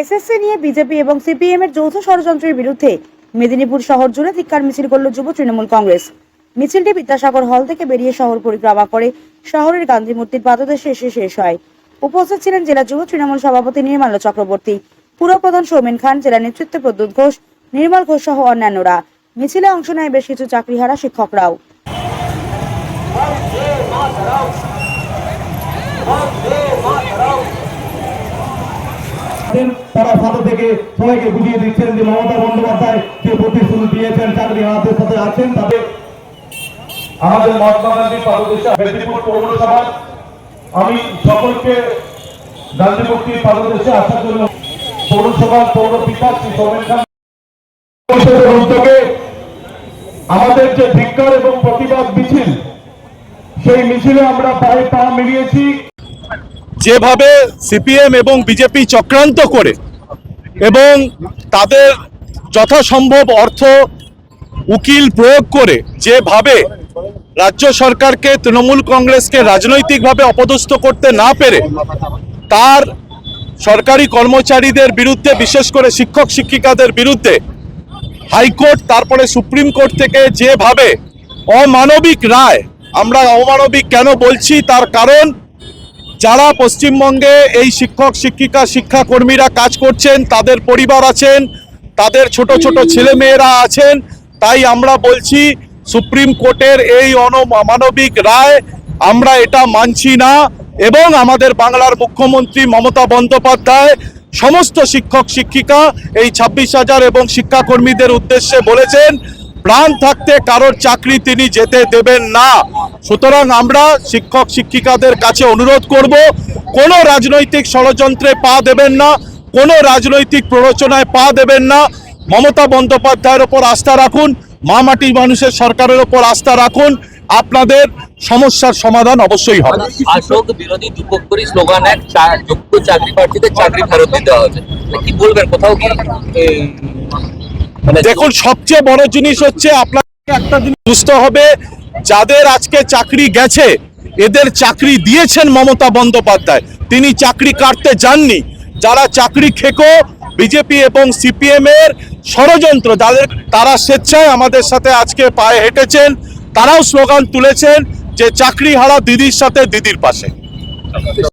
SSC নিয়ে BJP এবং CPM এর যৌথ ষড়যন্ত্রের বিরুদ্ধে মেদিনীপুর শহর জুড়ে ধিক্কার মিছিল করল যুব তৃণমূল কংগ্রেস। মিছিলটি বিদ্যাসাগর হল থেকে বেরিয়ে শহর পরিক্রমা করে শহরের গান্ধী মূর্তির পাদদেশে এসে শেষ হয়। উপস্থিত ছিলেন জেলা যুব তৃণমূল সভাপতি নির্মল চক্রবর্তী পুরপ্রধান সৌমেন খান, জেলা নেতৃত্বে প্রদ্যুৎ ঘোষ, নির্মল ঘোষ সহ অন্যান্যরা। মিছিলে অংশ নেয় বেশ কিছু চাকরিহারা শিক্ষকরাও। সাথে থেকে সবাইকে বুঝিয়ে দিচ্ছেন যে মমতা বন্দ্যোপাধ্যায় যে প্রতিশ্রুতি দিয়েছেন, চাকরি হাতের সাথে আছেন তাদের। আমাদের মহাত্মা গান্ধী আমি সকলকে পাদদেশে আসার জন্য পৌরসভার পৌর বিকাশ শ্রী সৌমেন উদ্যোগে আমাদের যে ধিক্কার এবং প্রতিবাদ মিছিল, সেই মিছিলে আমরা পায়ে পা মিলিয়েছি। যেভাবে সিপিএম এবং বিজেপি চক্রান্ত করে এবং তাদের যথাসম্ভব অর্থ উকিল প্রয়োগ করে যেভাবে রাজ্য সরকারকে তৃণমূল কংগ্রেসকে রাজনৈতিকভাবে অপদস্থ করতে না পেরে তার সরকারি কর্মচারীদের বিরুদ্ধে, বিশেষ করে শিক্ষক শিক্ষিকাদের বিরুদ্ধে হাইকোর্ট, তারপরে সুপ্রিম কোর্ট থেকে যেভাবে অমানবিক রায়, আমরা অমানবিক কেন বলছি, তার কারণ যারা পশ্চিমবঙ্গে এই শিক্ষক, শিক্ষিকা, শিক্ষাকর্মীরা কাজ করছেন, তাদের পরিবার আছেন, তাদের ছোট ছোট ছেলে মেয়েরা আছেন, তাই আমরা বলছি সুপ্রিম কোর্টের এই অনমানবিক রায়, আমরা এটা মানছি না। এবং আমাদের বাংলার মুখ্যমন্ত্রী মমতা বন্দ্যোপাধ্যায়, সমস্ত শিক্ষক, শিক্ষিকা এই ছাব্বিশ হাজার এবং শিক্ষাকর্মীদের উদ্দেশ্যে বলেছেন, প্রাণ থাকতে কারোর চাকরি তিনি যেতে দেবেন না। সুতরাং আমরা শিক্ষক শিক্ষিকাদের কাছে অনুরোধ করব কোনো রাজনৈতিক ষড়যন্ত্রে পা দেবেন না কোনো রাজনৈতিক প্ররোচনায় পা দেবেন না। মমতা বন্দ্যোপাধ্যায়ের ওপর আস্থা রাখুন মা মাটি মানুষের সরকারের ওপর আস্থা রাখুন আপনাদের সমস্যার সমাধান অবশ্যই হবে। শাসক বিরোধী দুপক্ষরই স্লোগান এক যোগ্য চাকরি প্রার্থীদের চাকরি ফেরত দিতে হবে। কি বলবেন কোথাও কি মানে দেখুন সবচেয়ে বড় জিনিস হচ্ছে আপনাকে একটা জিনিস বুঝতে হবে যাদের আজকে চাকরি গেছে, এদের চাকরি দিয়েছেন মমতা বন্দ্যোপাধ্যায়। তিনি চাকরি কাটতে যাননি। যারা চাকরি খেকো, বিজেপি এবং সিপিএমের ষড়যন্ত্র, যাদের তারা স্বেচ্ছায় আমাদের সাথে আজকে পায়ে হেঁটেছেন, তারাও স্লোগান তুলেছেন যে চাকরি হারা দিদির সাথে দিদির পাশে।